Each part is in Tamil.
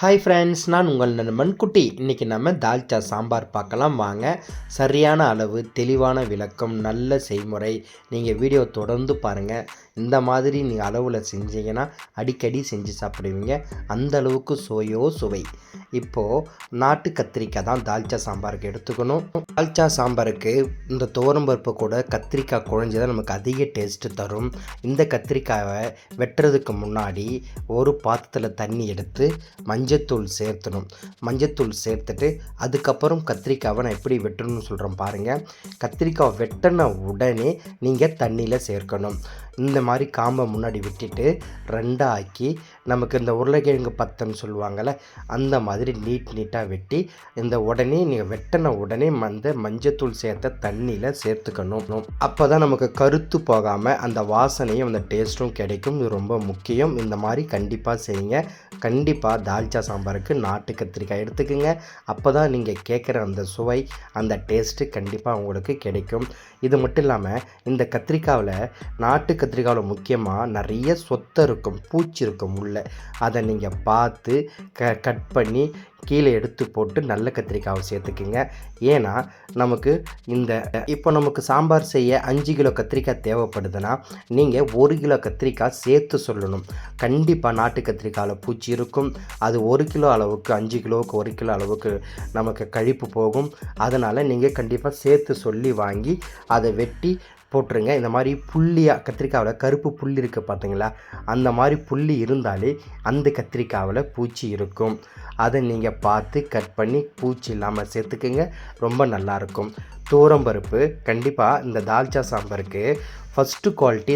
ஹாய் ஃப்ரெண்ட்ஸ் நான் உங்கள் நண்பன் குட்டி. இன்றைக்கி நம்ம தால்ச்சா சாம்பார் பார்க்கலாம். வாங்க சரியான அளவு தெளிவான விளக்கம் நல்ல செய்முறை. நீங்கள் வீடியோ தொடர்ந்து பாருங்கள் இந்த மாதிரி நீங்கள் அளவில் செஞ்சீங்கன்னா அடிக்கடி செஞ்சு சாப்பிடுவீங்க. அந்த அளவுக்கு சுவையோ சுவை. இப்போது நாட்டு கத்திரிக்காய் தான் தால்ச்சா சாம்பாருக்கு எடுத்துக்கணும். தால்ச்சா சாம்பாருக்கு இந்த துவரம்பருப்பு கூட கத்திரிக்காய் குழஞ்சி நமக்கு அதிக டேஸ்ட்டு தரும். இந்த கத்திரிக்காயை வெட்டுறதுக்கு முன்னாடி ஒரு பாத்திரத்தில் தண்ணி எடுத்து மஞ்சத்தூள் சேர்த்தணும். மஞ்சத்தூள் சேர்த்துட்டு அதுக்கப்புறம் கத்திரிக்காவை நான் எப்படி வெட்டணும்னு சொல்கிறேன் பாருங்கள் கத்திரிக்காய் வெட்டின உடனே நீங்கள் தண்ணியில் சேர்க்கணும். இந்த மாதிரி காம்பை முன்னாடி விட்டுட்டு ரெண்டாக ஆக்கி நமக்கு இந்த உருளைக்கிழங்கு பத்தன்னு சொல்லுவாங்கள்ல அந்த மாதிரி நீட் நீட்டாக வெட்டி இந்த உடனே நீங்கள் வெட்டின உடனே அந்த மஞ்சத்தூள் சேர்த்த தண்ணியில் சேர்த்துக்கணும். அப்போ தான் நமக்கு கருத்து போகாமல் அந்த வாசனையும் அந்த டேஸ்ட்டும் கிடைக்கும். இது ரொம்ப முக்கியம். இந்த மாதிரி கண்டிப்பாக செய்யுங்க. கண்டிப்பாக தால்ச்சா சாம்பாருக்கு நாட்டு கத்திரிக்காய் எடுத்துக்கோங்க. அப்போ தான் நீங்கள் கேட்குற அந்த சுவை அந்த டேஸ்ட்டு கண்டிப்பாக உங்களுக்கு கிடைக்கும். இது மட்டும் இல்லாமல் இந்த கத்திரிக்காவில் நாட்டு கத்திரிக்காவில் முக்கியமாக நிறைய சொத்தை இருக்கும் பூச்சி இருக்கும் உள்ள. அதை நீங்கள் பார்த்து க கட் பண்ணி கீழே எடுத்து போட்டு நல்ல கத்திரிக்காவை சேர்த்துக்குங்க. ஏன்னா நமக்கு இந்த இப்போ நமக்கு சாம்பார் செய்ய அஞ்சு கிலோ கத்திரிக்காய் தேவைப்படுதுன்னா நீங்கள் ஒரு கிலோ கத்திரிக்காய் சேர்த்து சொல்லணும். கண்டிப்பாக நாட்டு கத்திரிக்காயில் பூச்சி இருக்கும். அது ஒரு கிலோ அளவுக்கு அஞ்சு கிலோவுக்கு ஒரு கிலோ அளவுக்கு நமக்கு கழிப்பு போகும். அதனால் நீங்கள் கண்டிப்பாக சேர்த்து சொல்லி வாங்கி அதை வெட்டி போட்டுருங்க. இந்த மாதிரி புள்ளியாக கத்திரிக்காவில் கருப்பு புள்ளி இருக்குது பார்த்தீங்களா? அந்த மாதிரி புள்ளி இருந்தாலே அந்த கத்திரிக்காவில் பூச்சி இருக்கும். அதை நீங்கள் பார்த்து கட் பண்ணி பூச்சி இல்லாமல் சேர்த்துக்குங்க. ரொம்ப நல்லாயிருக்கும் பருப்பு கண்டிப்பாக இந்த தால்ச்சா சாம்பாருக்கு ஃபஸ்ட்டு குவாலிட்டி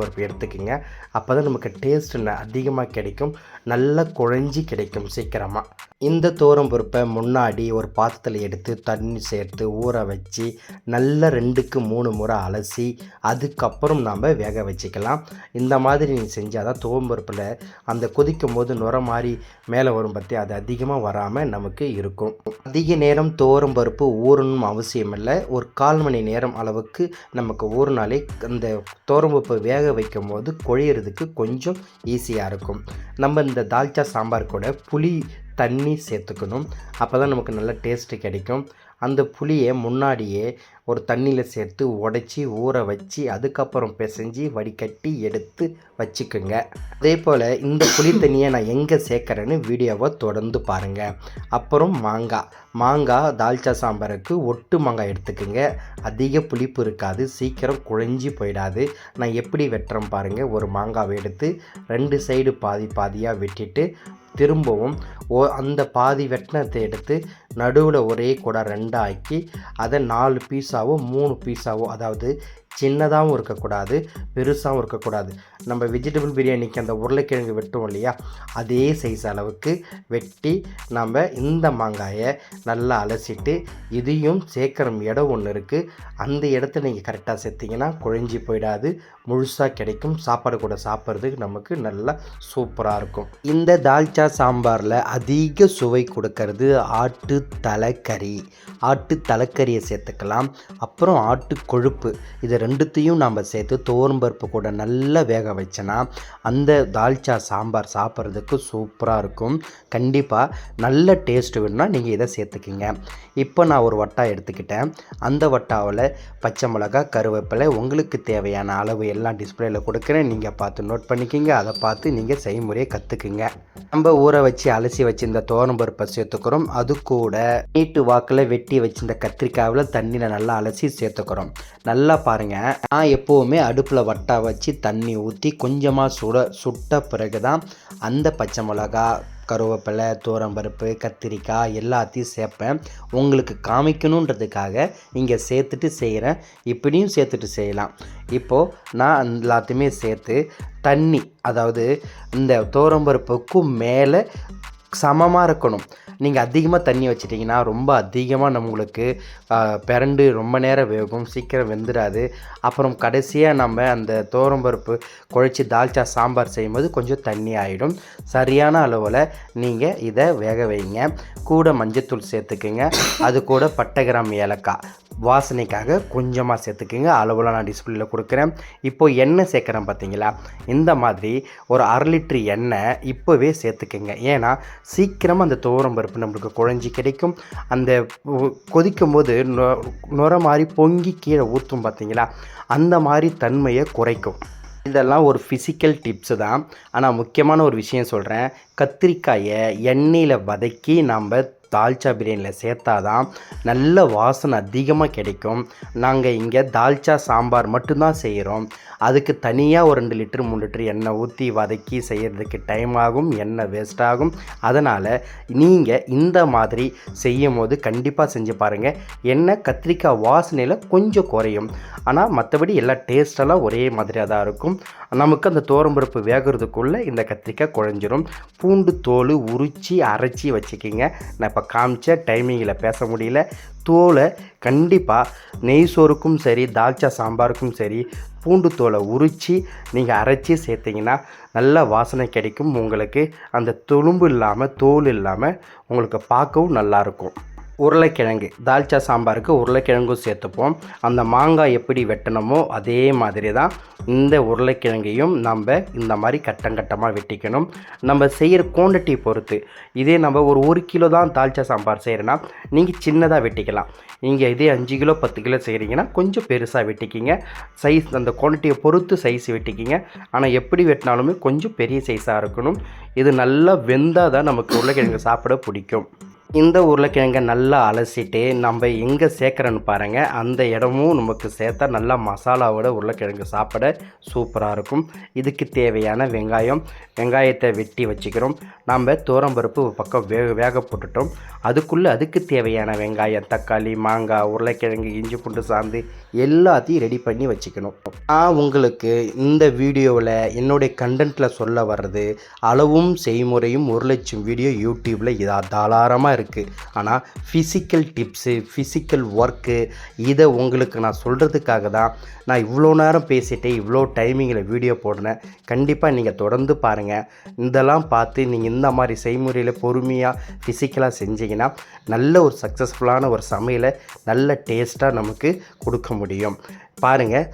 பருப்பு எடுத்துக்கோங்க. அப்போ தான் நமக்கு டேஸ்ட் அதிகமாக கிடைக்கும் நல்லா குழஞ்சி கிடைக்கும் சீக்கிரமாக இந்த பருப்பை முன்னாடி ஒரு பாத்திரத்தில் எடுத்து தண்ணி சேர்த்து ஊற வச்சு நல்லா ரெண்டுக்கு மூணு முறை அலசி அதுக்கப்புறம் நாம் வேக வச்சுக்கலாம். இந்த மாதிரி நீ செஞ்சால் தான் பருப்பில் அந்த கொதிக்கும் போது நுர மாதிரி மேலே வரும் பற்றி அது அதிகமாக வராமல் நமக்கு இருக்கும். அதிக நேரம் பருப்பு ஊறணும் அவசியம் இல்லை. ஒரு கால் மணி நேரம் அளவுக்கு நமக்கு ஊறினாலே அந்த பருப்பு வேக வைக்கும் போது குழையிறதுக்கு கொஞ்சம் ஈஸியாக இருக்கும். நம்ம இந்த தால்ச்சா சாம்பார் கூட புளி தண்ணி சேர்த்துக்கணும். அப்போ தான் நமக்கு நல்ல டேஸ்ட்டு கிடைக்கும். அந்த புளியை முன்னாடியே ஒரு தண்ணியில் சேர்த்து உடச்சி ஊற வச்சு அதுக்கப்புறம் பிசைஞ்சு வடிகட்டி எடுத்து வச்சுக்கோங்க. அதே போல் இந்த புளி தண்ணியை நான் எங்கே சேர்க்குறேன்னு வீடியோவை தொடர்ந்து பாருங்கள் அப்புறம் மாங்காய். மாங்காய் தால்ச்சா சாம்பாருக்கு ஒட்டு மாங்காய் எடுத்துக்கோங்க. அதிக புளிப்பு இருக்காது சீக்கிரம் குழஞ்சி போயிடாது. நான் எப்படி வெட்டுறேன் பாருங்கள் ஒரு மாங்காவை எடுத்து ரெண்டு சைடு பாதி பாதியாக வெட்டிட்டு திரும்பவும் ஓ அந்த பாதி வெட்டினத்தை எடுத்து நடுவில் ஒரே கூட ரெண்டாக்கி அதை நாலு பீஸாவோ மூணு பீஸாவோ அதாவது சின்னதாகவும் இருக்கக்கூடாது பெருசாகவும் இருக்கக்கூடாது. நம்ம வெஜிடபிள் பிரியாணிக்கு அந்த உருளைக்கிழங்கு வெட்டுவோம் இல்லையா? அதே சைஸ் அளவுக்கு வெட்டி நம்ம இந்த மாங்காயை நல்லா அலசிட்டு இதையும் சேர்க்குற இடம் ஒன்று இருக்குது அந்த இடத்த நீங்கள் கரெக்டாக சேர்த்திங்கன்னா குழஞ்சி போயிடாது முழுசாக கிடைக்கும். சாப்பாடு கூட சாப்பிட்றதுக்கு நமக்கு நல்லா சூப்பராக இருக்கும். இந்த தால்ச்சா சாம்பாரில் அதிக சுவை கொடுக்கறது ஆட்டு தலைக்கறி. ஆட்டு தலைக்கறியை சேர்த்துக்கலாம். அப்புறம் ஆட்டு கொழுப்பு. இது ரெண்டுத்தையும் நாம் சேர்த்து தோரம்பருப்பு கூட நல்லா வேக வச்சோன்னா அந்த தால்ச்சா சாம்பார் சாப்பிட்றதுக்கு சூப்பராக இருக்கும். கண்டிப்பாக நல்ல டேஸ்ட் வேணும்னா நீங்கள் இதை சேர்த்துக்கிங்க. இப்போ நான் ஒரு வட்டா எடுத்துக்கிட்டேன். அந்த வட்டாவில் பச்சை மிளகா கருவேப்பிலை உங்களுக்கு தேவையான அளவு எல்லாம் டிஸ்பிளேயில் கொடுக்குறேன். நீங்கள் பார்த்து நோட் பண்ணிக்கிங்க. அதை பார்த்து நீங்கள் செய்முறையை கற்றுக்குங்க நம்ம ஊற வச்சு அலசி வச்சு இந்த பருப்பை சேர்த்துக்கிறோம். அது கூட நீட்டு வாக்கில் வெட்டி வச்சிருந்த கத்திரிக்காவில் தண்ணியில் நல்லா அலசி சேர்த்துக்கிறோம். நல்லா பாருங்கள் நான் எப்போவுமே அடுப்பில் வட்டா வச்சு தண்ணி ஊற்றி கொஞ்சமாக சுட சுட்ட பிறகு தான் அந்த பச்சை மிளகா கருவேப்பிலை தோரம்பருப்பு கத்திரிக்காய் எல்லாத்தையும் சேர்ப்பேன். உங்களுக்கு காமிக்கணுன்றதுக்காக இங்கே சேர்த்துட்டு செய்கிறேன் இப்படியும் சேர்த்துட்டு செய்யலாம். இப்போது நான் எல்லாத்தையுமே சேர்த்து தண்ணி அதாவது இந்த தோரம்பருப்புக்கும் மேலே சமமாக இருக்கணும். நீங்கள் அதிகமாக தண்ணி வச்சிட்டிங்கன்னா ரொம்ப அதிகமாக நம்மளுக்கு பிறண்டு ரொம்ப நேரம் வேகும் சீக்கிரம் வெந்துடாது அப்புறம் கடைசியாக நம்ம அந்த தோரம்பருப்பு குழச்சி தால்ச்சா சாம்பார் செய்யும்போது கொஞ்சம் தண்ணி ஆகிடும் சரியான அளவில் நீங்கள் இதை வேக வைங்க. கூட மஞ்சத்தூள் சேர்த்துக்குங்க. அது கூட பட்டை கிராம் ஏலக்காய். வாசனைக்காக கொஞ்சமாக சேர்த்துக்குங்க. அளவுலாம் நான் டிஸ்பிளேல கொடுக்குறேன். இப்போ எண்ணெய் சேர்க்குறேன் பார்த்தீங்களா இந்த மாதிரி ஒரு அரை லிட்ரு எண்ணெய் இப்போவே சேர்த்துக்குங்க. ஏன்னா சீக்கிரமாக அந்த துவரம் பருப்பு நம்மளுக்கு குழஞ்சி கிடைக்கும். அந்த கொதிக்கும் போது நொ- நுர மாதிரி பொங்கி கீழே ஊற்றும் பார்த்தீங்களா அந்த மாதிரி தன்மையை குறைக்கும். இதெல்லாம் ஒரு ஃபிசிக்கல் டிப்ஸு தான். ஆனால் முக்கியமான ஒரு விஷயம் சொல்கிறேன் கத்திரிக்காயை எண்ணெயில் வதக்கி நம்ம தால்ச்சா பிரியாணியில் சேர்த்தா தான் நல்ல வாசனை அதிகமாக கிடைக்கும். நாங்கள் இங்கே தால்ச்சா சாம்பார் மட்டும்தான் செய்கிறோம். அதுக்கு தனியாக ஒரு ரெண்டு லிட்டர் மூணு லிட்டர் எண்ணெய் ஊற்றி வதக்கி செய்கிறதுக்கு டைம் ஆகும் எண்ணெய் வேஸ்ட் ஆகும். அதனால் நீங்கள் இந்த மாதிரி செய்யும் போது கண்டிப்பாக செஞ்சு பாருங்கள் எண்ணெய் கத்திரிக்காய் வாசனையில் கொஞ்சம் குறையும். ஆனால் மற்றபடி எல்லா டேஸ்டெல்லாம் ஒரே மாதிரியாக தான் இருக்கும். நமக்கு அந்த தோரம்பருப்பு வேகிறதுக்குள்ளே இந்த கத்திரிக்காய் குழஞ்சிரும். பூண்டு தோல் உரித்து அரைச்சி வச்சுக்கிங்க. நான் அப்போ காமிச்ச டைமிங்கில் பேச முடியல. தோலை கண்டிப்பாக நெய் சோறுக்கும் சரி தால்ச்சா சாம்பாருக்கும் சரி பூண்டு தோலை உரித்து நீங்கள் அரைச்சி சேர்த்திங்கன்னா நல்ல வாசனை கிடைக்கும். உங்களுக்கு அந்த துளும்பு இல்லாமல் தோல் இல்லாமல் உங்களுக்கு பார்க்கவும் நல்லாயிருக்கும் உருளைக்கிழங்கு. தால்ச்சா சாம்பாருக்கு உருளைக்கிழங்கும் சேர்த்துப்போம். அந்த மாங்காய் எப்படி வெட்டணுமோ அதே மாதிரி தான் இந்த உருளைக்கிழங்கையும் நம்ம இந்த மாதிரி கட்டம் கட்டமாக வெட்டிக்கணும். நம்ம செய்கிற குவான்டிட்டி பொறுத்து. இதே நம்ம ஒரு ஒரு கிலோ தான் தால்ச்சா சாம்பார் செய்கிறேன்னா நீங்கள் சின்னதாக வெட்டிக்கலாம். நீங்கள் இதே அஞ்சு கிலோ பத்து கிலோ செய்கிறீங்கன்னா கொஞ்சம் பெருசாக வெட்டிக்கிங்க. சைஸ் அந்த குவான்டிட்டியை பொறுத்து சைஸ் வெட்டிக்கிங்க. ஆனால் எப்படி வெட்டினாலுமே கொஞ்சம் பெரிய சைஸாக இருக்கணும். இது நல்லா வெந்தால் தான் நமக்கு உருளைக்கிழங்கு சாப்பிட பிடிக்கும். இந்த உருளைக்கிழங்கை நல்லா அலசிட்டு நம்ம எங்கே சேர்க்குறோன்னு பாருங்கள் அந்த இடமும் நமக்கு சேர்த்தா நல்லா மசாலாவோட உருளைக்கிழங்கு சாப்பிட சூப்பராக இருக்கும். இதுக்கு தேவையான வெங்காயம் வெங்காயத்தை வெட்டி வச்சுக்கிறோம். நம்ம தோரம்பருப்பு பக்கம் வேக வேக போட்டுட்டோம். அதுக்குள்ளே அதுக்கு தேவையான வெங்காயம் தக்காளி மாங்காய் உருளைக்கிழங்கு இஞ்சி பூண்டு சாந்து எல்லாத்தையும் ரெடி பண்ணி வச்சுக்கணும். நான் உங்களுக்கு இந்த வீடியோவில் என்னுடைய கண்டென்ட்டில் சொல்ல வர்றது அளவும் செய்முறையும் ஒரு லட்சம் வீடியோ யூடியூப்பில் இதா தாராளமாக இருக்குது ஆனால் ஃபிசிக்கல் டிப்ஸு ஃபிசிக்கல் ஒர்க்கு இதை உங்களுக்கு நான் சொல்கிறதுக்காக தான் நான் இவ்வளோ நேரம் பேசிட்டு இவ்வளோ டைமிங்கில் வீடியோ போடுறேன் கண்டிப்பாக நீங்கள் தொடர்ந்து பாருங்கள் இதெல்லாம் பார்த்து நீங்கள் இந்த மாதிரி செய்முறையில் பொறுமையாக ஃபிசிக்கலாக செஞ்சீங்கன்னா நல்ல ஒரு சக்ஸஸ்ஃபுல்லான ஒரு சமையலை நல்ல டேஸ்ட்டாக நமக்கு கொடுக்க முடியும். பாருங்கள்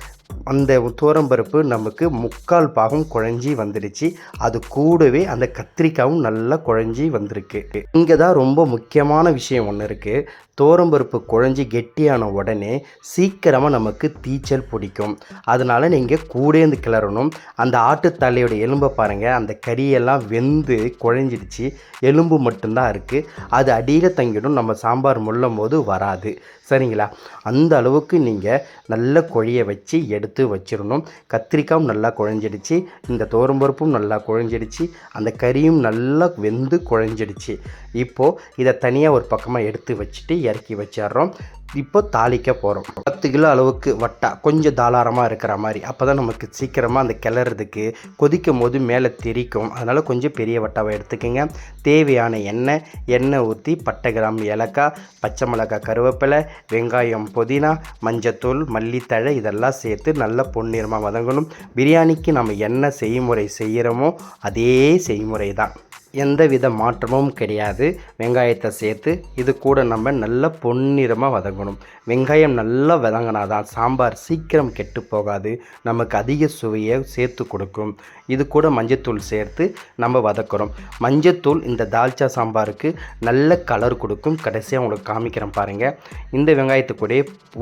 அந்த துவரம்பருப்பு நமக்கு முக்கால் பாகம் குழஞ்சி வந்துடுச்சு. அது கூடவே அந்த கத்திரிக்காயும் நல்லா குழஞ்சி வந்திருக்கு. இங்கே தான் ரொம்ப முக்கியமான விஷயம் ஒன்று இருக்குது துவரம்பருப்பு குழஞ்சி கெட்டியான உடனே சீக்கிரமாக நமக்கு தீச்சல் பிடிக்கும். அதனால் நீங்கள் கூடேந்து கிளறணும். அந்த ஆட்டுத்தலையோட எலும்பை பாருங்கள் அந்த கறியெல்லாம் வெந்து குழஞ்சிடுச்சு. எலும்பு மட்டும்தான் இருக்குது அது அடியில் தங்கிடும். நம்ம சாம்பார் முள்ளும் போது வராது. சரிங்களா? அந்த அளவுக்கு நீங்கள் நல்ல குழைய வச்சு எடுத்து வச்சிடணும் கத்திரிக்காயும் நல்லா குழஞ்சிடுச்சு. இந்த தோரம்பருப்பும் நல்லா குழஞ்சிடுச்சு. அந்த கறியும் நல்லா வெந்து குழஞ்சிடுச்சு. இப்போது இதை தனியாக ஒரு பக்கமாக எடுத்து வச்சுட்டு இறக்கி வச்சிடுறோம் இப்போ தாளிக்க போகிறோம் பத்து கிலோ அளவுக்கு வட்டா கொஞ்சம் தாளாரமாக இருக்கிற மாதிரி. அப்போ தான் நமக்கு சீக்கிரமாக அந்த கிளறதுக்கு கொதிக்கும் போது மேலே தெரிக்கும். அதனால் கொஞ்சம் பெரிய வட்டாவை எடுத்துக்கோங்க. தேவையான எண்ணெய் எண்ணெய் ஊற்றி பட்டை கிராம் ஏலக்காய் பச்சை மிளகாய் கருவேப்பிலை வெங்காயம் புதினா மஞ்சத்தூள் மல்லித்தழை இதெல்லாம் சேர்த்து நல்லா பொன்னிறமாக வதங்கணும். பிரியாணிக்கு நம்ம என்ன செய்முறை செய்கிறோமோ அதே செய்முறை தான். எந்த வித மாற்றமும் கிடையாது. வெங்காயத்தை சேர்த்து இது கூட நம்ம நல்லா பொன்னிறமாக வதங்கணும். வெங்காயம் நல்லா வதங்கினாதான் சாம்பார் சீக்கிரம் கெட்டு போகாது. நமக்கு அதிக சுவையை சேர்த்து கொடுக்கும். இது கூட மஞ்சத்தூள் சேர்த்து நம்ம வதக்குறோம். மஞ்சத்தூள் இந்த தால்ச்சா சாம்பாருக்கு நல்ல கலர் கொடுக்கும். கடைசியாக உங்களுக்கு காமிக்கிறேன் பாருங்கள் இந்த வெங்காயத்துக்கூட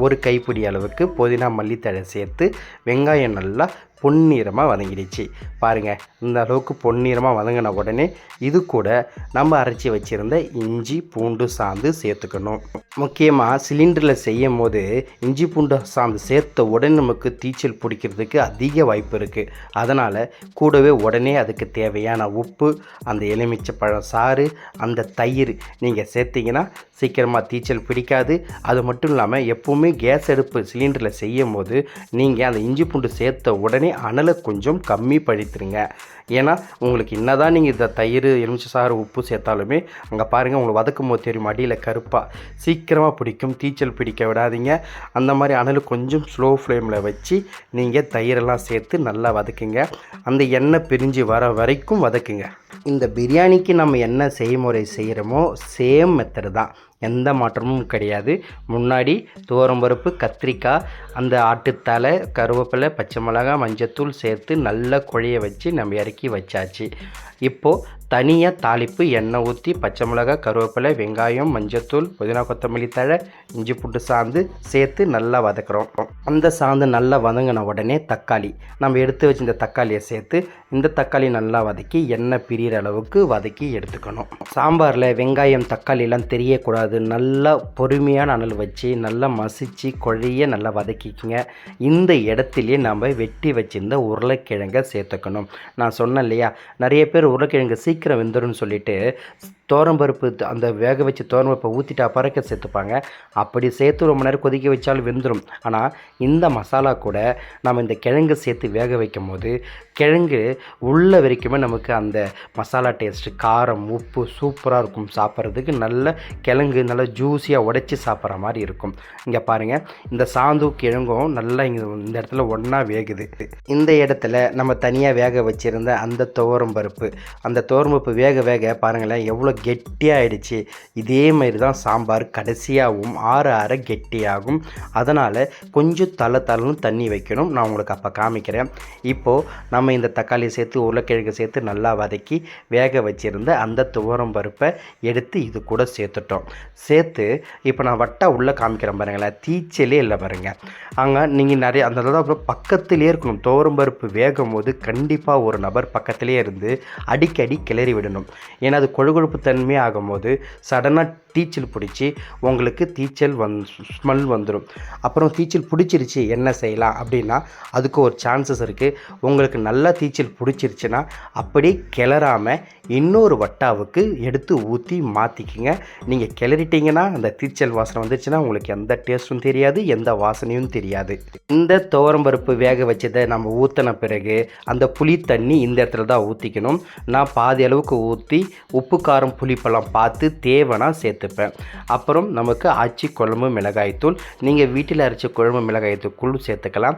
ஒரு கைப்பிடி அளவுக்கு புதினா மல்லித்தழை சேர்த்து வெங்காயம் நல்லா பொன்னிறமாக வதங்கிடுச்சு. பாருங்கள் இந்த அளவுக்கு பொன்னிறமாக வதங்கின உடனே இது கூட நம்ம அரைச்சி வச்சுருந்த இஞ்சி பூண்டு சாந்து சேர்த்துக்கணும். முக்கியமாக சிலிண்டரில் செய்யும் போது இஞ்சி பூண்டு சாந்து சேர்த்த உடனே நமக்கு தீச்சல் பிடிக்கிறதுக்கு அதிக வாய்ப்பு இருக்குது அதனால் கூடவே உடனே அதுக்கு தேவையான உப்பு அந்த எலுமிச்சை பழம் சாறு அந்த தயிர் நீங்கள் சேர்த்திங்கன்னா சீக்கிரமாக தீச்சல் பிடிக்காது. அது மட்டும் இல்லாமல் எப்போவுமே கேஸ் அடுப்பு சிலிண்டரில் செய்யும் போது நீங்கள் அந்த இஞ்சி பூண்டு சேர்த்த உடனே அனலை கொஞ்சம் கம்மி படுத்துருங்க ஏன்னா உங்களுக்கு என்னதான் நீங்கள் இந்த தயிர் எலுமிச்சை சாறு உப்பு சேர்த்தாலுமே அங்கே பாருங்கள் உங்களுக்கு வதக்கும் போது தெரியும் அடியில் கருப்பாக சீக்கிரமாக பிடிக்கும் தீச்சல் பிடிக்க விடாதீங்க. அந்த மாதிரி அனல் கொஞ்சம் ஸ்லோ ஃப்ளேமில் வச்சு நீங்கள் தயிரெல்லாம் சேர்த்து நல்லா வதக்குங்க. அந்த எண்ணெய் பிரிஞ்சு வர வரைக்கும் வதக்குங்க. இந்த பிரியாணிக்கு நம்ம என்ன செய்முறை செய்கிறோமோ சேம் மெத்தடு தான். எந்த மாற்றமும் கிடையாது. முன்னாடி துவரம்பருப்பு கத்திரிக்காய் அந்த ஆட்டுத்தலை கருவேப்பிலை பச்சை மிளகாய் மஞ்சத்தூள் சேர்த்து நல்லா குழைய வச்சு நம்ம இறக்கி வச்சாச்சு. இப்போது தனியாக தாளிப்பு எண்ணெய் ஊற்றி பச்சை மிளகாய் கருவேப்பிலை வெங்காயம் மஞ்சத்தூள் புதினா கொத்தமல்லி தழை இஞ்சி புட்டு சாந்து சேர்த்து நல்லா வதக்குறோம். அந்த சாந்து நல்லா வதங்கின உடனே தக்காளி. நம்ம எடுத்து வச்சு இந்த தக்காளியை சேர்த்து இந்த தக்காளி நல்லா வதக்கி எண்ணெய் பிரியிற அளவுக்கு வதக்கி எடுத்துக்கணும். சாம்பாரில் வெங்காயம் தக்காளிலாம் தெரியக்கூடாது. நல்லா பொறுமையான அனல் வச்சு நல்லா மசிச்சு குழைய நல்லா வதக்கிக்கங்க. இந்த இடத்துலையே நம்ம வெட்டி வச்சிருந்த உருளைக்கிழங்கை சேர்த்துக்கணும். நான் சொன்னேன் இல்லையா? நிறைய பேர் உருளைக்கிழங்கு சீக்கிரம் வெந்துரும்னு சொல்லிட்டு தோரம்பருப்பு அந்த வேக வச்சு தோரம்பருப்பை ஊற்றிட்டா பறக்க சேர்த்துப்பாங்க. அப்படி சேர்த்து ரொம்ப நேரம் கொதிக்க வச்சாலும் வெந்துடும் ஆனால் இந்த மசாலா கூட நம்ம இந்த கிழங்கு சேர்த்து வேக வைக்கும் போது கிழங்கு உள்ள வரைக்குமே நமக்கு அந்த மசாலா டேஸ்ட்டு காரம் உப்பு சூப்பராக இருக்கும். சாப்பிட்றதுக்கு நல்ல கிழங்கு நல்லா ஜூஸியாக உடைச்சி சாப்பிட்ற மாதிரி இருக்கும். இங்கே பாருங்கள் இந்த சாந்து கிழங்கும் நல்லா இங்கே இந்த இடத்துல ஒன்றா வேகுது. இந்த இடத்துல நம்ம தனியாக வேக வச்சுருந்த அந்த துவரம் பருப்பு அந்த துவரம் பருப்பு வேக வேக பாருங்களேன் எவ்வளோ கெட்டியாயிடுச்சு. இதே மாதிரி தான் சாம்பார் கடைசியாகவும் ஆற ஆற கெட்டியாகும். அதனால் கொஞ்சம் தலை தலைன்னு தண்ணி வைக்கணும். நான் உங்களுக்கு அப்போ காமிக்கிறேன். இப்போது நம்ம இந்த தக்காளி சேர்த்து உருளைக்கிழங்கு சேர்த்து நல்லா வதக்கி வேக வச்சுருந்த அந்த துவரம் பருப்பை எடுத்து இது கூட சேர்த்துட்டோம். சேர்த்து இப்போ நான் வட்டா உள்ளே காமிக்கிறேன் பாருங்களேன். தீச்சலே இல்லை பாருங்கள் அங்கே நீங்கள் நிறைய அந்த அப்புறம் பக்கத்திலே இருக்கணும். துவரம் பருப்பு வேகும் போது கண்டிப்பாக ஒரு நபர் பக்கத்திலே இருந்து அடிக்கடி கிளறி விடணும் ஏன்னா அது கொழுகொழுப்பு தன்மை ஆகும்போது சடனாக தீச்சல் பிடிச்சி உங்களுக்கு தீச்சல் வந் ஸ்மெல் வந்துடும் அப்புறம் தீச்சல் பிடிச்சிருச்சு என்ன செய்யலாம் அப்படின்னா அதுக்கு ஒரு சான்சஸ் இருக்குது உங்களுக்கு நல்லா தீச்சல் பிடிச்சிருச்சுன்னா அப்படியே கிளறாமல் இன்னொரு வட்டாவுக்கு எடுத்து ஊற்றி மாற்றிக்கிங்க நீங்கள் கிளறிட்டீங்கன்னா அந்த தீச்சல் வாசனை வந்துச்சுன்னா உங்களுக்கு எந்த டேஸ்ட்டும் தெரியாது எந்த வாசனையும் தெரியாது. இந்த துவரம்பருப்பு வேக வச்சதை நம்ம ஊற்றின பிறகு அந்த புளி தண்ணி இந்த இடத்துல தான் ஊற்றிக்கணும் நான் பாதி அளவுக்கு ஊற்றி உப்பு காரம் புளிப்பெல்லாம் பார்த்து தேவைன்னா சேர்த்து சேர்த்துப்பேன் அப்புறம் நமக்கு ஆச்சி குழம்பு மிளகாய்த்தூள் நீங்கள் வீட்டில் அரைச்ச குழம்பு மிளகாய்த்தூள் குழு சேர்த்துக்கலாம்.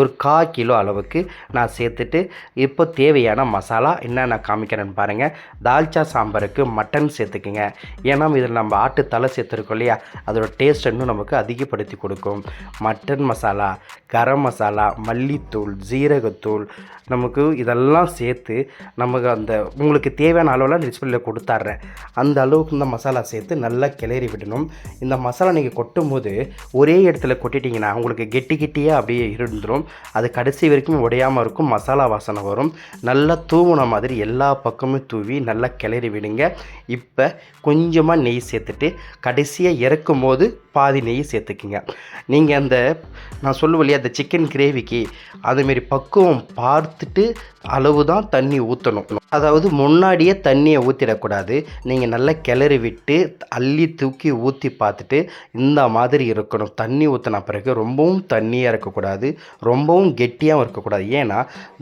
ஒரு கா கிலோ அளவுக்கு நான் சேர்த்துட்டு இப்போ தேவையான மசாலா என்ன நான் காமிக்கிறேன்னு பாருங்கள் தால்ச்சா சாம்பாருக்கு மட்டன் சேர்த்துக்குங்க. ஏன்னா இதில் நம்ம ஆட்டு தலை சேர்த்துருக்கோம் இல்லையா? அதோட டேஸ்ட் இன்னும் நமக்கு அதிகப்படுத்தி கொடுக்கும். மட்டன் மசாலா கரம் மசாலா மல்லித்தூள் ஜீரகத்தூள் நமக்கு இதெல்லாம் சேர்த்து நமக்கு அந்த உங்களுக்கு தேவையான அளவில் டிஸ்பிளேல கொடுத்தாடுறேன். அந்த அளவுக்கு இந்த மசாலா சேர்த்து நல்லா கிளறி விடணும். இந்த மசாலா நீங்கள் கொட்டும்போது ஒரே இடத்துல கொட்டிட்டிங்கன்னா உங்களுக்கு கெட்டி கெட்டியாக அப்படியே இருந்துடும் அது கடைசி வரைக்கும் உடையாமல் இருக்கும் மசாலா வாசனை வரும். நல்லா தூவின மாதிரி எல்லா பக்கமும் தூவி நல்லா கிளறி விடுங்க. இப்போ கொஞ்சமாக நெய் சேர்த்துட்டு கடைசியாக இறக்கும் போது பாதி நெய் சேர்த்துக்குங்க. நீங்கள் அந்த நான் சொல்லுவேன் இல்லையா அந்த சிக்கன் கிரேவிக்கு அதுமாரி பக்குவம் பார்த்துட்டு அளவு தான் தண்ணி ஊற்றணும் அதாவது முன்னாடியே தண்ணியை ஊற்றிடக்கூடாது நீங்கள் நல்லா கிளறி விட்டு அள்ளி தூக்கி ஊற்றி பார்த்துட்டு இந்த மாதிரி இருக்கணும். தண்ணி ஊற்றின பிறகு ரொம்பவும் தண்ணியாக இருக்கக்கூடாது. ரொம்பவும் கெட்டியாகவும் இருக்கக்கூடாது. ஏன்னா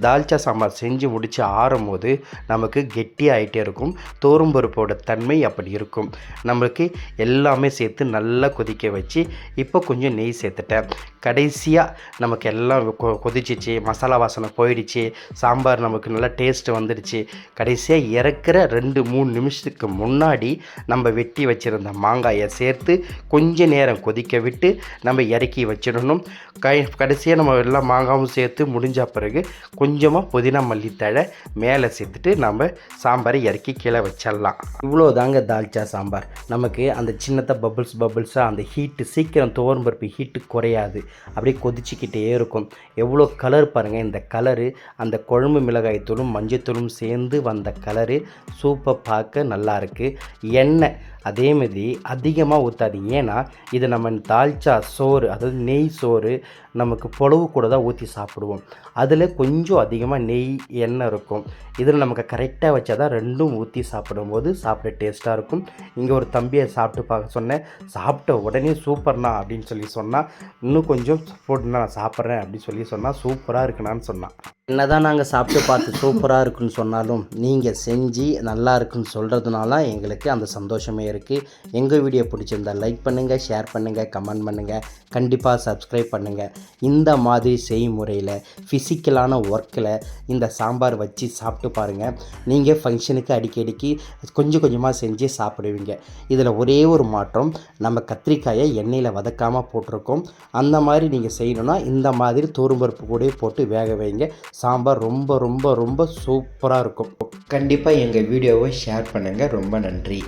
தால்ச்சா சாம்பார் செஞ்சு முடித்து ஆறும் போது நமக்கு கெட்டியாகிட்டே இருக்கும். தோறும்பருப்போட தன்மை அப்படி இருக்கும். நம்மளுக்கு எல்லாமே சேர்த்து நல்லா கொதிக்க வச்சு இப்போ கொஞ்சம் நெய் சேர்த்துட்டேன். கடைசியாக நமக்கு எல்லாம் கொ- கொதிச்சிச்சு மசாலா வாசனை போயிடுச்சு சாம்பார் நமக்கு நல்லா டேஸ்ட்டு வந்துடுச்சு. கடைசியாக இறக்குற ரெண்டு மூணு நிமிஷத்துக்கு முன்னாடி நம்ம வெட்டி வச்சுருந்த மாங்காயை சேர்த்து கொஞ்ச நேரம் கொதிக்க விட்டு நம்ம இறக்கி வச்சிடணும். கை கடைசியாக நம்ம எல்லாம் மாங்காவும் சேர்த்து முடிஞ்ச பிறகு கொஞ்சமாக புதினா மல்லித்தழை மேலே சேர்த்துட்டு நம்ம சாம்பாரை இறக்கி கீழே வச்சிடலாம். இவ்வளோ தாங்க தால்ச்சா சாம்பார். நமக்கு அந்த சின்னத்த பபுள்ஸ் பபுள்ஸாக அந்த ஹீட்டு சீக்கிரம் துவரம் பருப்பு ஹீட்டு குறையாது. அப்படியே கொதிச்சுக்கிட்டே இருக்கும். எவ்வளோ கலர் பாருங்கள் இந்த கலரு அந்த குழம்பு மிளகாய் தூளும் மஞ்சத்தூளும் சேர்ந்து வந்த கலரு சூப்பர் பார்க்க நல்லாயிருக்கு எண்ணெய் அதே மாதிரி அதிகமாக ஊற்றாதீங்க ஏன்னா இது நம்ம தால்ச்சா சோறு அதாவது நெய் சோறு நமக்கு புலவு கூட தான் ஊற்றி சாப்பிடுவோம். அதில் கொஞ்சம் அதிகமாக நெய் எண்ணெய் இருக்கும். இதில் நமக்கு கரெக்டாக வச்சா தான் ரெண்டும் ஊற்றி சாப்பிடும்போது சாப்பிட டேஸ்ட்டாக இருக்கும். இங்கே ஒரு தம்பியை சாப்பிட்டு பார்க்க சொன்னேன். சாப்பிட்ட உடனே சூப்பர்ண்ணா அப்படின்னு சொல்லி சொன்னால் இன்னும் கொஞ்சம் ஃபுட்னா நான் சாப்பிட்றேன் அப்படின்னு சொல்லி சொன்னால் சூப்பராக இருக்குண்ணான்னு சொன்னான். என்னதான் நாங்கள் சாப்பிட்டு பார்த்து சூப்பராக இருக்குன்னு சொன்னாலும் நீங்கள் செஞ்சு நல்லா இருக்குன்னு சொல்கிறதுனால எங்களுக்கு அந்த சந்தோஷமே இருக்குது எங்கள் வீடியோ பிடிச்சிருந்தா லைக் பண்ணுங்கள் ஷேர் பண்ணுங்கள் கமெண்ட் பண்ணுங்கள் கண்டிப்பாக சப்ஸ்கிரைப் பண்ணுங்கள் இந்த மாதிரி செய்முறையில் ஃபிசிக்கலான ஒர்க்கில் இந்த சாம்பார் வச்சு சாப்பிட்டு பாருங்கள் நீங்கள் ஃபங்க்ஷனுக்கு அடிக்கடிக்கு கொஞ்சம் கொஞ்சமாக செஞ்சு சாப்பிடுவீங்க. இதில் ஒரே ஒரு மாற்றம் நம்ம கத்திரிக்காயை எண்ணெயில் வதக்காமல் போட்டிருக்கோம். அந்த மாதிரி நீங்கள் செய்யணும்னா இந்த மாதிரி தோறும்பருப்பு கூட போட்டு வேக வைங்க. சாம்பார் ரொம்ப ரொம்ப ரொம்ப சூப்பராக இருக்கும். கண்டிப்பாக எங்கள் வீடியோவை ஷேர் பண்ணுங்கள் ரொம்ப நன்றி.